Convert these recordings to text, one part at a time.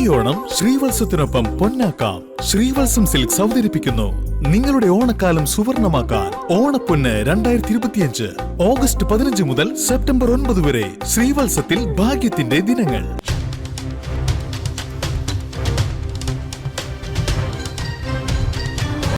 ഈ ഓണം ശ്രീവത്സത്തിനൊപ്പം പൊന്നാക്കാം. ശ്രീവത്സം സിൽക്സ് അവതരിപ്പിക്കുന്നു. നിങ്ങളുടെ ഓണക്കാലം സുവർണമാക്കാൻ ഓണപ്പൊന്ന് രണ്ടായിരത്തി ഇരുപത്തിയഞ്ച് ഓഗസ്റ്റ് പതിനഞ്ച് മുതൽ സെപ്റ്റംബർ ഒൻപത് വരെ ശ്രീവത്സത്തിൽ ഭാഗ്യത്തിന്റെ ദിനങ്ങൾ.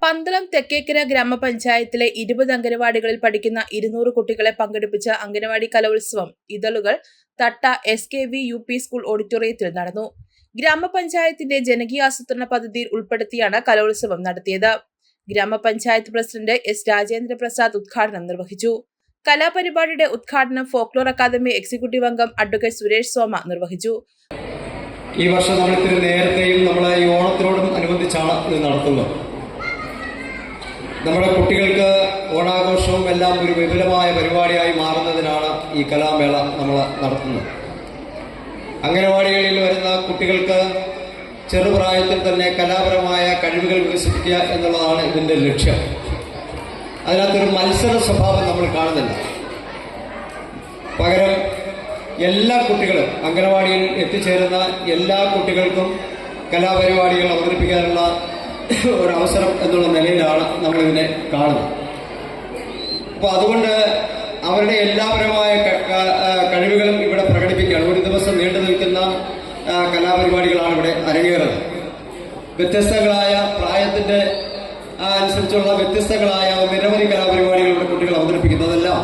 പന്തളം തെക്കേക്കര ഗ്രാമപഞ്ചായത്തിലെ ഇരുപത് അംഗനവാടികളിൽ പഠിക്കുന്ന ഇരുന്നൂറ് കുട്ടികളെ പങ്കെടുപ്പിച്ച അംഗനവാടി കലോത്സവം ഇതളുകൾ Thatta S K V U P school ഓഡിറ്റോറിയത്തിൽ നടന്നു. ഗ്രാമപഞ്ചായത്തിന്റെ ജനകീയാസൂത്രണ പദ്ധതിയിൽ ഉൾപ്പെടുത്തിയാണ് കലോത്സവം നടത്തിയത്. ഗ്രാമപഞ്ചായത്ത് പ്രസിഡന്റ് എസ് രാജേന്ദ്ര പ്രസാദ് ഉദ്ഘാടനം നിർവഹിച്ചു. കലാപരിപാടിയുടെ ഉദ്ഘാടനം ഫോക്ലോർ അക്കാദമി എക്സിക്യൂട്ടീവ് അംഗം അഡ്വക്കേറ്റ് സുരേഷ് സോമ നിർവഹിച്ചു. ഈ വർഷം നമ്മൾ ഇത്തിരി നേരത്തെയും നമ്മൾ ഈ ഓണത്തിനോടും അനുബന്ധിച്ചാണ് ഇത് നടത്തുന്നത്. നമ്മുടെ കുട്ടികൾക്ക് ഓണാഘോഷവും എല്ലാം ഒരു വിപുലമായ പരിപാടിയായി മാറുന്നതിനാണ് ഈ കലാമേള നമ്മൾ നടത്തുന്നത്. അംഗനവാടികളിൽ വരുന്ന കുട്ടികൾക്ക് ചെറുപ്രായത്തിൽ തന്നെ കലാപരമായ കഴിവുകൾ വികസിപ്പിക്കുക എന്നുള്ളതാണ് ഇതിന്റെ ലക്ഷ്യം. അതിനകത്തൊരു മത്സര സ്വഭാവം നമ്മൾ കാണുന്നില്ല. പകരം എല്ലാ കുട്ടികളും അംഗനവാടിയിൽ എത്തിച്ചേരുന്ന എല്ലാ കുട്ടികൾക്കും കലാപരിപാടികൾ അവതരിപ്പിക്കാനുള്ള ഒരു അവസരം എന്നുള്ള നിലയിലാണ് നമ്മളിതിനെ കാണുന്നത്. അപ്പോൾ അതുകൊണ്ട് അവരുടെ എല്ലാപരമായ ക- ക- ആ, കഴിവുകളും ഇവിടെ പ്രകടിപ്പിക്കുകയാണ് ഒരു ദിവസം നീണ്ടു നിൽക്കുന്ന ആ, കലാപരിപാടികളാണ് ഇവിടെ അരങ്ങേറുന്നത്. വ്യത്യസ്തങ്ങളായ പ്രായത്തിന്റെ അനുസരിച്ചുള്ള വ്യത്യസ്തങ്ങളായ നിരവധി കലാപരിപാടികൾ ഇവിടെ കുട്ടികൾ അവതരിപ്പിക്കുന്നതെല്ലാം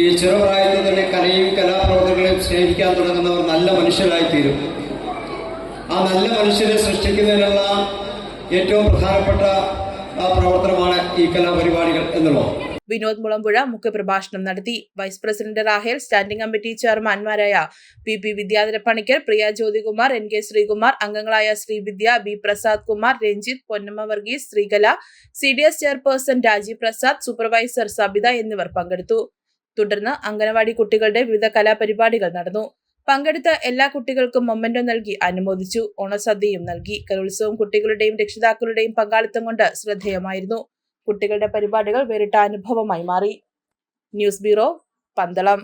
ഈ ചെറുപ്രായത്തിൽ തന്നെ കലയും കലാപ്രവർത്തനങ്ങളെയും സ്നേഹിക്കാൻ തുടങ്ങുന്നവർ നല്ല മനുഷ്യരായി തീരും ആ നല്ല മനുഷ്യരെ സൃഷ്ടിക്കുന്നതിനുള്ള ഏറ്റവും പ്രധാനപ്പെട്ട പ്രവർത്തനമാണ് ഈ കലാപരിപാടികൾ എന്നുള്ളത്. വിനോദ് മുളമ്പുഴ മുഖ്യപ്രഭാഷണം നടത്തി. Vice president Rahel standing committee ചെയർമാൻമാരായ P P Vidyadhara Panicker Priya Jyothikumar N K Sreekumar അംഗങ്ങളായ Sreevidya B Prasad Kumar Ranjith Ponnamma Varghese Sreekala C D S chairperson Rajeev Prasad supervisor Sabitha എന്നിവർ പങ്കെടുത്തു. തുടർന്ന് അംഗനവാടി കുട്ടികളുടെ വിവിധ കലാപരിപാടികൾ നടന്നു. പങ്കെടുത്ത എല്ലാ കുട്ടികൾക്കും മൊമെന്റോ നൽകി അനുമോദിച്ചു. ഓണസദ്യയും നൽകി. കലോത്സവം കുട്ടികളുടെയും രക്ഷിതാക്കളുടെയും പങ്കാളിത്തം കൊണ്ട് ശ്രദ്ധേയമായിരുന്നു. കുട്ടികളുടെ പരിപാടികൾ വേറിട്ട അനുഭവമായി മാറി. News bureau Pandalam.